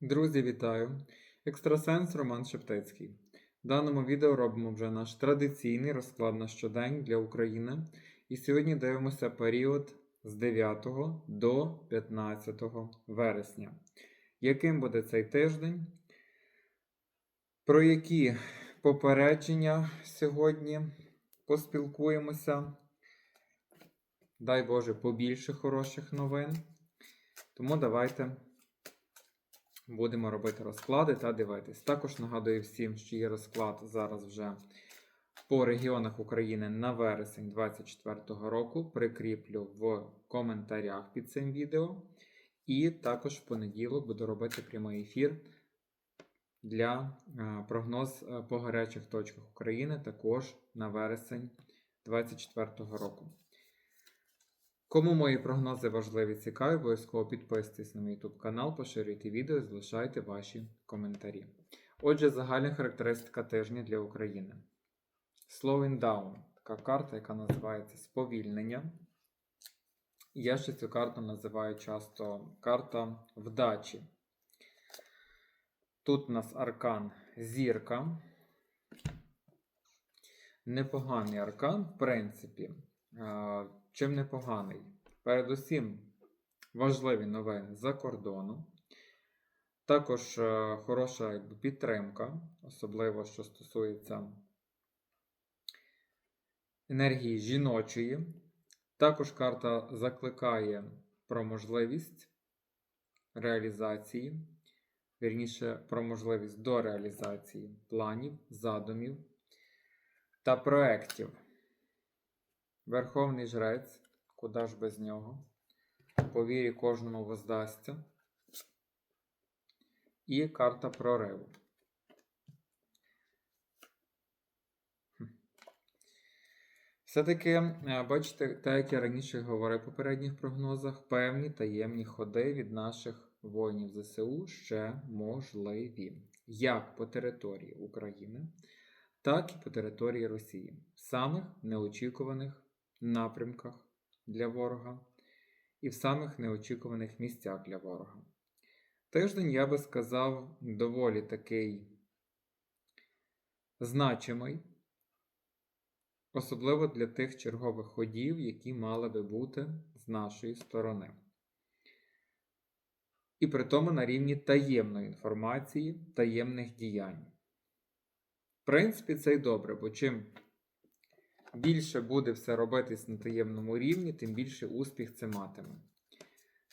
Друзі, вітаю! Екстрасенс Роман Шептицький. В даному відео робимо вже наш традиційний розклад на щодень для України. І сьогодні дивимося період з 9 до 15 вересня. Яким буде цей тиждень? Про які попередження сьогодні поспілкуємося? Дай Боже, побільше хороших новин. Тому давайте будемо робити розклади та дивитись. Також нагадую всім, що є розклад зараз вже по регіонах України на вересень 2024 року. Прикріплю в коментарях під цим відео. І також в понеділок буду робити прямий ефір для е, прогноз е, по гарячих точках України також на вересень 2024 року. Кому мої прогнози важливі і цікаві, обов'язково підписуйтесь на мій YouTube канал, поширюйте відео і залишайте ваші коментарі. Отже, загальна характеристика тижня для України. Slowing down така карта, яка називається сповільнення. Я ще цю карту називаю часто карта вдачі. Тут у нас аркан зірка. Непоганий аркан, в принципі. Е, Чим непоганий? Передусім, важливі новини за кордону. Також е, хороша підтримка, особливо що стосується енергії жіночої. Також карта закликає про можливість реалізації, вірніше, про можливість до реалізації планів, задумів та проєктів. Верховний жрець, куди ж без нього, по вірі кожному воздасться. І карта прориву. Все-таки, е, бачите, так як я раніше говорив в попередніх прогнозах, певні таємні ходи від наших воїнів ЗСУ ще можливі. Як по території України, так і по території Росії. В самих неочікуваних напрямках для ворога і в самих неочікуваних місцях для ворога. Тиждень, я би сказав, доволі такий значимий, особливо для тих чергових ходів, які мали би бути з нашої сторони. І при тому на рівні таємної інформації, таємних діянь. В принципі, це й добре, бо чим більше буде все робитись на таємному рівні, тим більше успіх це матиме.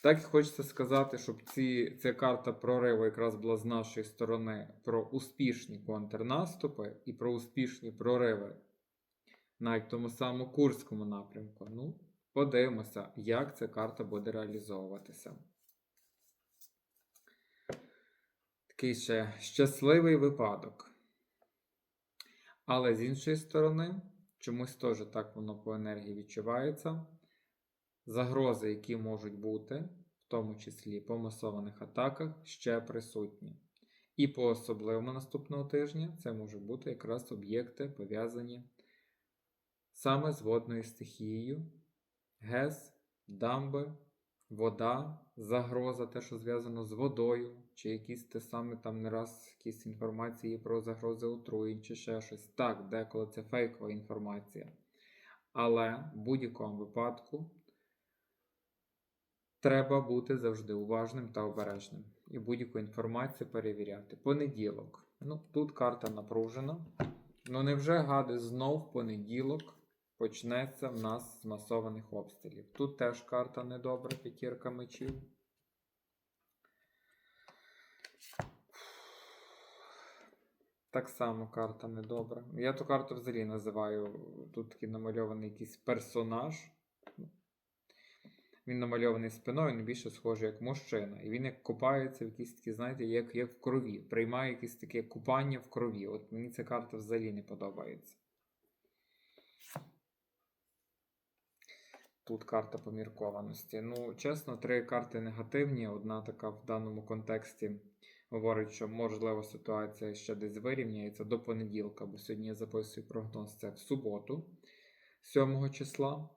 Так хочеться сказати, щоб ці, ця карта прориву якраз була з нашої сторони про успішні контрнаступи і про успішні прориви навіть в тому самому Курському напрямку. Ну, подивимося, як ця карта буде реалізовуватися. Такий ще щасливий випадок. Але з іншої сторони, чомусь теж так воно по енергії відчувається. Загрози, які можуть бути, в тому числі по масованих атаках, ще присутні. І по особливому наступного тижня це можуть бути якраз об'єкти, пов'язані саме з водною стихією, ГЕС, дамби, вода, загроза, те, що зв'язано з водою, чи якісь те саме там не раз якісь інформації про загрози отруєнь, чи ще щось. Так, деколи це фейкова інформація. Але в будь-якому випадку треба бути завжди уважним та обережним. І будь-яку інформацію перевіряти. Понеділок. Ну, тут карта напружена. Ну невже гади знов понеділок почнеться в нас з масованих обстрілів. Тут теж карта недобра, п'ятірка мечів. Так само карта недобра. Я ту карту взагалі називаю. Тут такий намальований якийсь персонаж. Він намальований спиною, він більше схожий як мужчина. І він як купається в якісь такі, знаєте, як, як в крові. Приймає якесь таке купання в крові. От мені ця карта взагалі не подобається. Тут карта поміркованості. Ну, чесно, три карти негативні. Одна така в даному контексті говорить, що можливо ситуація ще десь вирівняється до понеділка, бо сьогодні я записую прогноз це в суботу, 7 числа.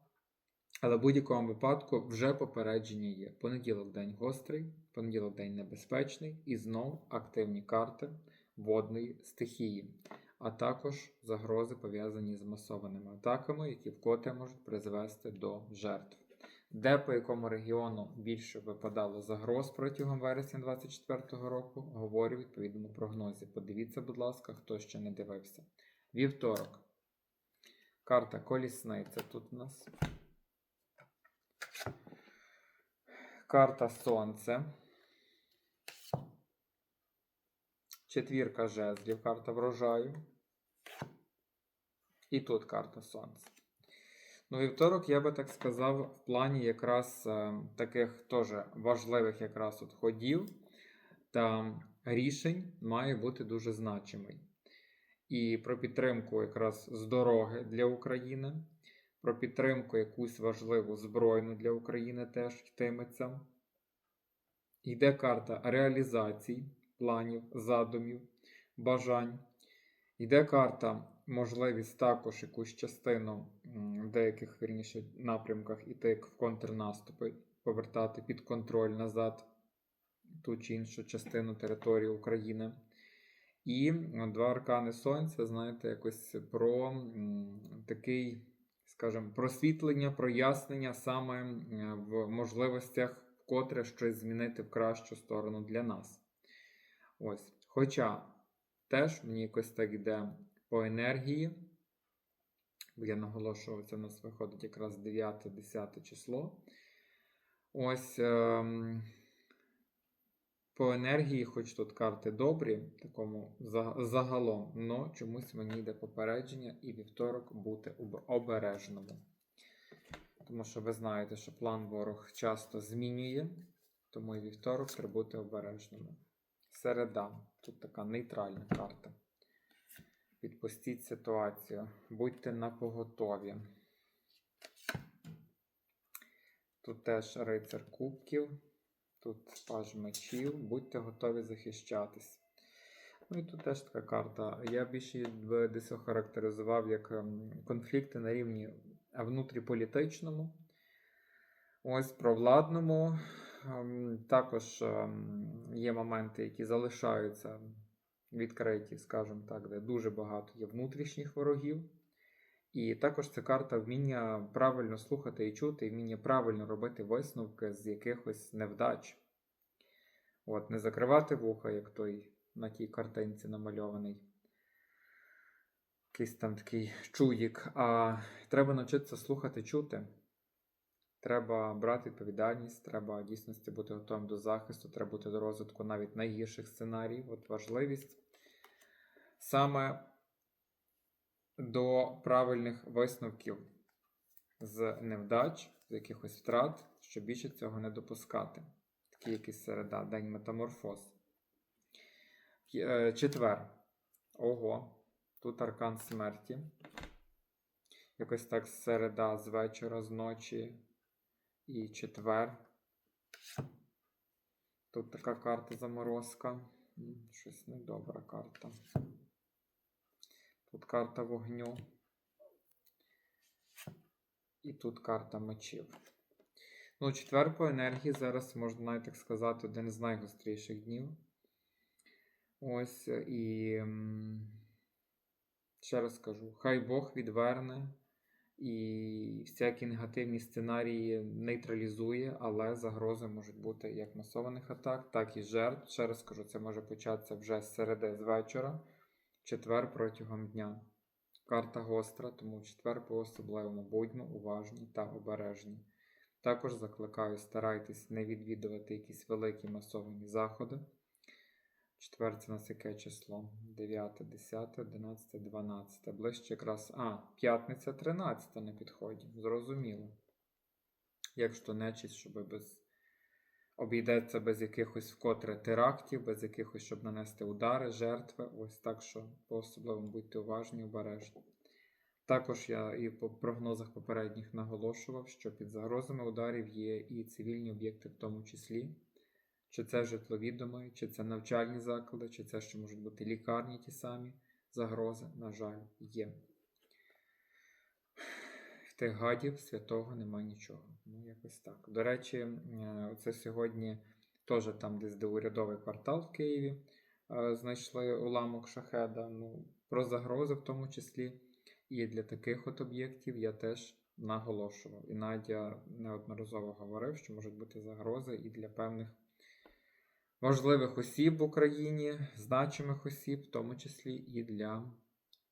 Але в будь-якому випадку вже попередження є. Понеділок день гострий, понеділок день небезпечний і знов активні карти водної стихії, а також загрози пов'язані з масованими атаками, які вкотре можуть призвести до жертв. Де по якому регіону більше випадало загроз протягом вересня 2024 року, говорю в відповідному прогнозі. Подивіться, будь ласка, хто ще не дивився. Вівторок. Карта колісниця тут у нас. Карта Сонце. Четвірка жезлів, карта врожаю. І тут карта Сонце. Ну, вівторок, я би так сказав, в плані якраз е, таких теж важливих якраз от ходів та рішень має бути дуже значимий. І про підтримку якраз з дороги для України, про підтримку якусь важливу збройну для України теж йтиметься. Йде карта реалізацій, планів, задумів, бажань. Йде карта можливість також якусь частину в деяких вірніше напрямках іти в контрнаступи, повертати під контроль назад ту чи іншу частину території України. І два аркани Сонця, знаєте, якось про такий, скажімо, просвітлення, прояснення саме в можливостях вкотре щось змінити в кращу сторону для нас. Ось. Хоча теж мені якось так йде по енергії. Бо я наголошував, це в нас виходить якраз 9-10 число. Ось ем, по енергії, хоч тут карти добрі, такому загалом, но чомусь мені йде попередження і вівторок бути об- обережному. Тому що ви знаєте, що план ворог часто змінює, тому і вівторок треба бути обережними. Середа. Тут така нейтральна карта. Відпустіть ситуацію. Будьте на поготові. Тут теж рицар кубків, тут паж мечів. Будьте готові захищатись. Ну і тут теж така карта. Я більше десь охарактеризував як ем, конфлікти на рівні внутріполітичному. Ось провладному. Ем, Також ем, є моменти, які залишаються відкриті, скажімо так, де дуже багато є внутрішніх ворогів. І також це карта вміння правильно слухати і чути, і вміння правильно робити висновки з якихось невдач. От, не закривати вуха, як той на тій картинці намальований. Якийсь там такий чуїк. А треба навчитися слухати, чути. Треба брати відповідальність, треба дійсності бути готовим до захисту, треба бути до розвитку навіть найгірших сценаріїв. От важливість саме до правильних висновків з невдач, з якихось втрат, щоб більше цього не допускати. Такий якийсь середа, день метаморфоз. Е, Четвер. Ого, тут аркан смерті. Якось так середа з вечора, з ночі і четвер. Тут така карта заморозка. Щось недобра карта. Тут карта вогню. І тут карта мечів. Ну, четвер по енергії зараз, можна навіть так сказати, один з найгостріших днів. Ось і ще раз кажу: хай Бог відверне і всякі негативні сценарії нейтралізує, але загрози можуть бути як масованих атак, так і жертв. Ще раз кажу, це може початися вже з середи з вечора, четвер протягом дня. Карта гостра, тому в четвер по особливому будьмо уважні та обережні. Також закликаю, старайтесь не відвідувати якісь великі масовані заходи. Четвер це у нас яке число? 9, 10, 11, 12. Ближче якраз. А, п'ятниця 13 на підході. Зрозуміло. Якщо нечість, щоб без. Обійдеться без якихось вкотре терактів, без якихось, щоб нанести удари, жертви. Ось так що по особливому будьте уважні, обережні. Також я і по прогнозах попередніх наголошував, що під загрозами ударів є і цивільні об'єкти, в тому числі. Чи це житлові доми, чи це навчальні заклади, чи це ще можуть бути лікарні ті самі загрози, на жаль, є. тих гадів святого нема нічого. Ну, якось так. До речі, це сьогодні теж там, десь де урядовий квартал в Києві, е, знайшли уламок шахеда. Ну, про загрози в тому числі. І для таких от об'єктів я теж наголошував. І Надя неодноразово говорив, що можуть бути загрози і для певних важливих осіб в Україні, значимих осіб, в тому числі і для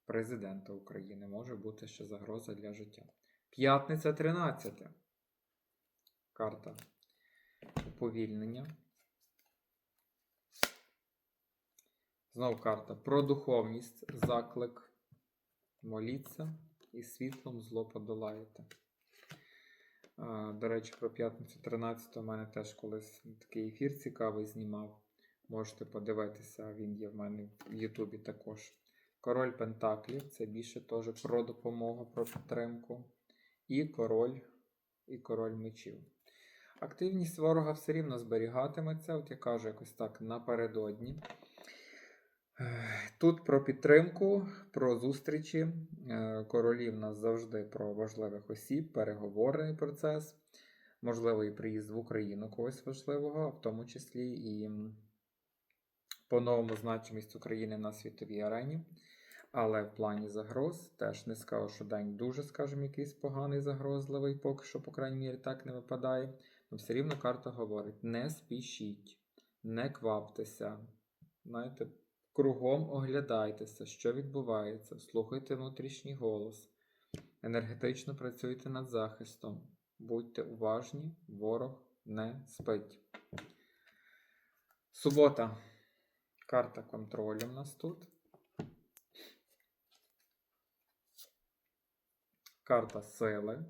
президента України. Може бути ще загроза для життя. П'ятниця 13. Карта уповільнення. Знов карта про духовність, заклик. Моліться і світлом зло подолаєте. До речі, про п'ятницю 13 у мене теж колись такий ефір цікавий знімав. Можете подивитися, він є в мене в Ютубі також. Король Пентаклів це більше теж про допомогу, про підтримку. І король, і король мечів. Активність ворога все рівно зберігатиметься, от я кажу якось так напередодні. Тут про підтримку, про зустрічі. Е, Королі в нас завжди про важливих осіб, переговорний процес, можливо, і приїзд в Україну когось важливого, в тому числі і по-новому значимість України на світовій арені. Але в плані загроз теж не скажу, що день дуже, скажімо, якийсь поганий, загрозливий, поки що, по крайній мірі, так не випадає. Но все рівно карта говорить: не спішіть, не кваптеся. Знаєте, кругом оглядайтеся, що відбувається, слухайте внутрішній голос, енергетично працюйте над захистом, будьте уважні, ворог не спить. Субота. Карта контролю в нас тут. Карта сили.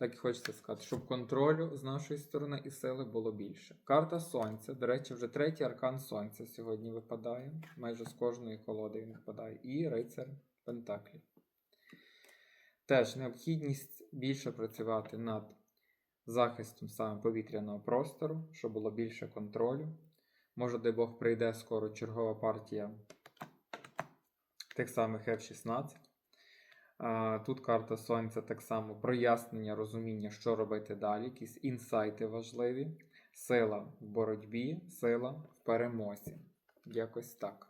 Так і хочеться сказати, щоб контролю з нашої сторони і сили було більше. Карта Сонця. До речі, вже третій аркан Сонця сьогодні випадає. Майже з кожної колоди він випадає. І рицар Пентаклів. Теж необхідність більше працювати над захистом саме повітряного простору, щоб було більше контролю. Може, де Бог прийде скоро чергова партія тих самих F-16. Тут карта Сонця так само прояснення, розуміння, що робити далі, якісь інсайти важливі. Сила в боротьбі, сила в перемозі. Якось так.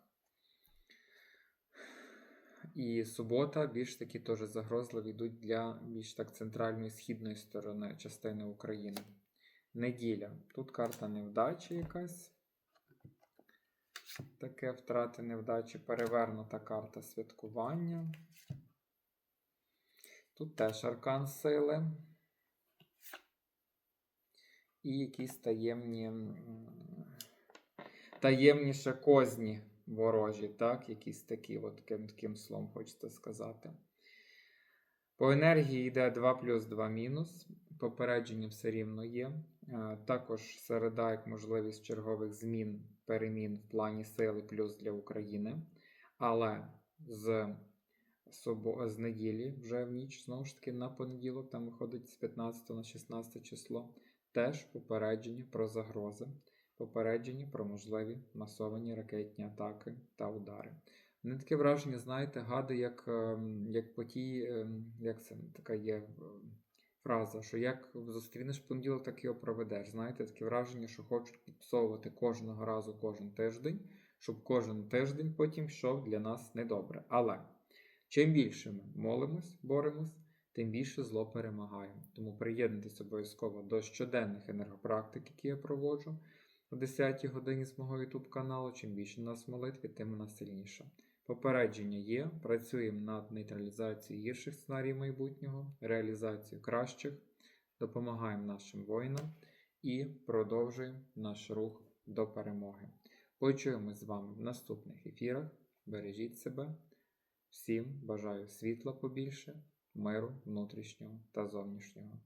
І субота більш такі теж загрозливі йдуть для більш так центральної східної сторони частини України. Неділя. Тут карта невдачі якась. Таке втрати невдачі, перевернута карта святкування. Тут теж аркан сили. І якісь таємні, таємніше козні ворожі, так? Якісь такі, от таким, таким словом хочеться сказати. По енергії йде 2 плюс 2 мінус. Попередження все рівно є. Е, Також середа як можливість чергових змін, перемін в плані сили плюс для України. Але з собо- з неділі вже в ніч, знову ж таки, на понеділок, там виходить з 15 на 16 число, теж попередження про загрози, попередження про можливі масовані ракетні атаки та удари. Мене таке враження, знаєте, гади, як, ем, як по тій, ем, як це така є фраза, що як зустрінеш понеділок, так його проведеш. Знаєте, таке враження, що хочуть підпсовувати кожного разу кожен тиждень, щоб кожен тиждень потім йшов для нас недобре. Але чим більше ми молимось, боремось, тим більше зло перемагає. Тому приєднуйтесь обов'язково до щоденних енергопрактик, які я проводжу о 10 годині з мого YouTube каналу. Чим більше у нас молитві, тим у нас сильніше. Попередження є, працюємо над нейтралізацією гірших сценаріїв майбутнього, реалізацією кращих, допомагаємо нашим воїнам і продовжуємо наш рух до перемоги. Почуємось з вами в наступних ефірах. Бережіть себе. Всім бажаю світла побільше, миру внутрішнього та зовнішнього.